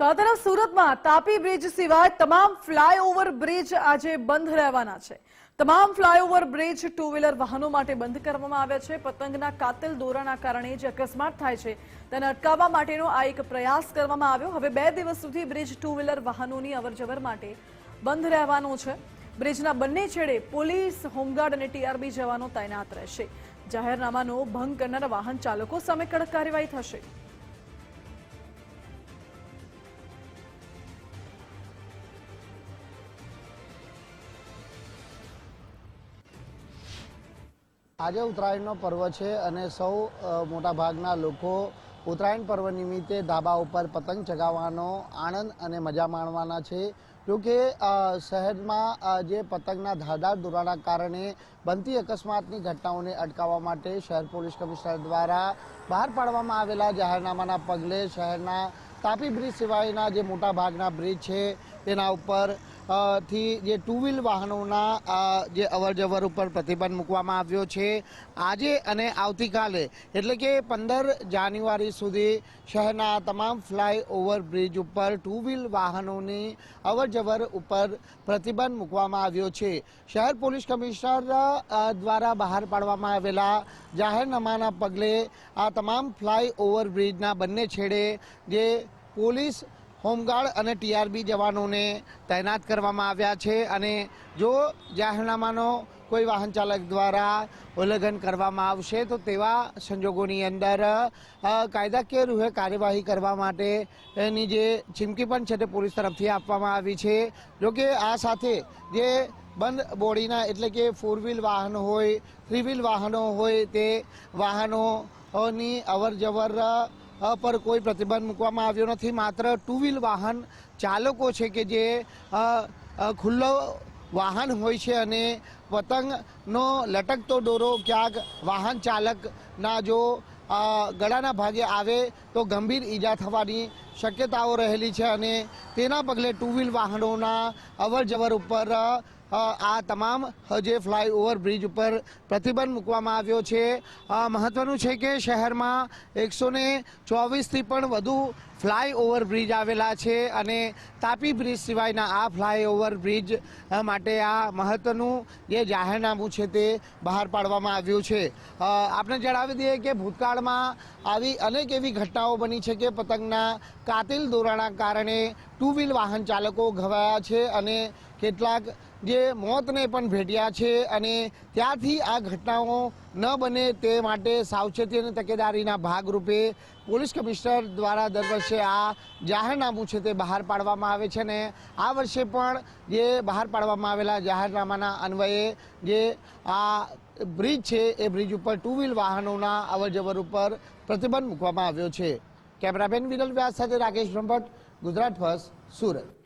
તો આ તરફ સુરતમાં તાપી બ્રિજ સિવાય તમામ ફ્લાયઓવર બ્રિજ આજે બંધ રહેવાના છે. તમામ ફ્લાયઓવર બ્રિજ ટુ વ્હીલર વાહનો માટે બંધ કરવામાં આવ્યા છે. પતંગના કાતિલ દોરાના કારણે જે અકસ્માત થાય છે તેને અટકાવવા માટેનો આ એક પ્રયાસ કરવામાં આવ્યો. હવે બે દિવસ સુધી બ્રિજ ટુ વ્હીલર વાહનોની અવરજવર માટે બંધ રહેવાનો છે. બ્રિજના બંને છેડે પોલીસ, હોમગાર્ડ અને ટીઆરબી જવાનો તૈનાત રહેશે. જાહેરનામાનો ભંગ કરનારા વાહન ચાલકો સામે કડક કાર્યવાહી થશે. આજે ઉત્તરાયણનો પર્વ છે અને સૌ મોટા મોટાભાગના લોકો ઉત્તરાયણ પર્વ નિમિત્તે ધાબા ઉપર પતંગ ચગાવવાનો આનંદ અને મજા માણવાના છે. જોકે શહેરમાં જે પતંગના ધારદાર દોરાના કારણે બનતી અકસ્માતની ઘટનાઓને અટકાવવા માટે શહેર પોલીસ કમિશનર દ્વારા બહાર પાડવામાં આવેલા જાહેરનામાના પગલે શહેરના તાપી બ્રિજ સિવાયના જે મોટા ભાગના બ્રિજ છે, તેના ઉપરથી જે ટુ વ્હીલ વાહનોના જે જે અવરજવર ઉપર પ્રતિબંધ મૂકવામાં આવ્યો છે. આજે અને આવતીકાલે, એટલે કે પંદર જાન્યુઆરી સુધી, શહેરના તમામ ફ્લાય ઓવર બ્રિજ ઉપર ટુ વ્હીલ વાહનોની અવરજવર ઉપર પ્રતિબંધ મૂકવામાં આવ્યો છે. શહેર પોલીસ કમિશનર દ્વારા બહાર પાડવામાં આવેલા જાહેરનામાના પગલે આ તમામ ફ્લાય ઓવર બ્રિજના બંને છેડે જે પોલીસ, હોમગાર્ડ અને ટીઆરબી જવાનોને તૈનાત કરવામાં આવ્યા છે અને જો જાહેરનામાનો કોઈ વાહન ચાલક દ્વારા ઉલ્લંઘન કરવામાં આવશે, તો તેવા સંજોગોની અંદર કાયદાકીય રૂહે કાર્યવાહી કરવા માટે એની જે ચીમકી પણ છે તે પોલીસ તરફથી આપવામાં આવી છે. જોકે આ સાથે જે બંધ બોડીના એટલે કે ફોર વ્હીલ વાહન હોય થ્રી વ્હીલ વાહનો હોય તે વાહનોની અવર જવર પર કોઈ પ્રતિબંધ મૂકવામાં આવ્યો નથી. માત્ર ટુ વ્હીલ વાહન ચાલકો છે કે જે ખુલ્લો વાહન હોય છે અને પતંગનો લટકતો દોરો ક્યાંક વાહન ચાલકના જો ગળાના ભાગે આવે તો ગંભીર ઈજા થવાની શક્યતાઓ રહેલી છે અને તેના પગલે ટુ વ્હીલ વાહનોના અવર ઉપર આ તમામ જે ફ્લાય ઓવર બ્રિજ ઉપર પ્રતિબંધ મૂકવામાં આવ્યો છે. મહત્વનું છે કે શહેરમાં એકસો ને ચોવીસથી પણ વધુ ફ્લાય ઓવર બ્રિજ આવેલા છે અને તાપી બ્રિજ સિવાયના આ ફ્લાય ઓવર બ્રિજ માટે આ મહત્વનું જે જાહેરનામું છે તે બહાર પાડવામાં આવ્યું છે. આપણે જણાવી દઈએ કે ભૂતકાળમાં આવી અનેક એવી ઘટનાઓ બની છે કે પતંગના કાતિલ દોરાના કારણે ટુ વ્હીલ વાહન ચાલકો ઘવાયા છે અને કેટલાક જે મોતને પણ ભેટ્યા છે અને ત્યાંથી આ ઘટનાઓ ન બને તે માટે સાવચેતી અને તકેદારીના ભાગરૂપે પોલીસ કમિશનર દ્વારા દર વર્ષે આ જાહેરનામું છે તે બહાર પાડવામાં આવે છે ને આ વર્ષે પણ જે બહાર પાડવામાં આવેલા જાહેરનામાના અન્વયે જે આ બ્રિજ છે એ બ્રિજ ઉપર ટુ વ્હીલ વાહનોના અવરજવર ઉપર પ્રતિબંધ મૂકવામાં આવ્યો છે. કેમેરામેન વિનલ વ્યાસ સાથે રાકેશ બ્રહ્મભટ્ટ, ગુજરાત ફર્સ્ટ, સુરત.